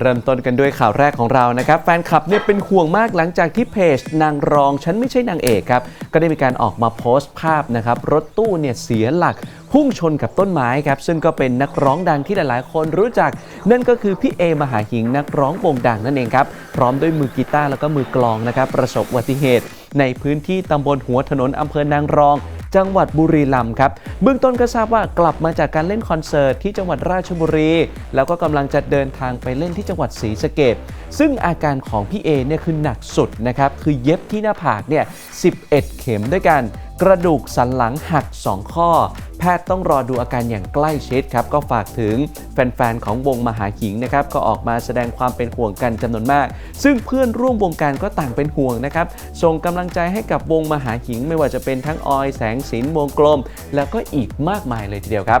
เริ่มต้นกันด้วยข่าวแรกของเรานะครับแฟนคลับเนี่ยเป็นห่วงมากหลังจากที่เพจ นางรองฉันไม่ใช่นางเอกครับ ก็ได้มีการออกมาโพสต์ภาพนะครับรถตู้เนี่ยเสียหลักพุ่งชนกับต้นไม้ครับ ซึ่งก็เป็นนักร้องดังที่หลายๆ คนรู้จัก นั่นก็คือพี่เอมหาหิงนักร้องวงดังนั่นเองครับ พร้อมด้วยมือกีตาร์แล้วก็มือกลองนะครับประสบอุบัติเหตุ ในพื้นที่ตำบลหัวถนนอำเภอนางรอง จังหวัดบุรีรัมย์ครับเบื้องต้นก็ทราบว่ากลับมาจากการเล่นคอนเสิร์ตที่จังหวัดราชบุรี แล้วก็กำลังจะเดินทางไปเล่นที่จังหวัดศรีสะเกดซึ่งอาการของพี่เอเนี่ยคือหนักสุดนะครับคือเย็บที่หน้าผากเนี่ย11 เข็มด้วยกัน กระดูกสันหลังหัก 2 ข้อ แพทย์ต้องรอดูอาการอย่างใกล้ชิดครับ ก็ฝากถึงแฟน ๆ ของวงมหาหิงนะครับ ก็ออกมาแสดงความเป็นห่วงกันจำนวนมาก ซึ่งเพื่อนร่วมวงการก็ต่างเป็นห่วงนะครับ ส่งกำลังใจให้กับวงมหาหิง ไม่ว่าจะเป็นทั้งออยแสงสินวงกลม แล้วก็อีกมากมายเลยทีเดียวครับ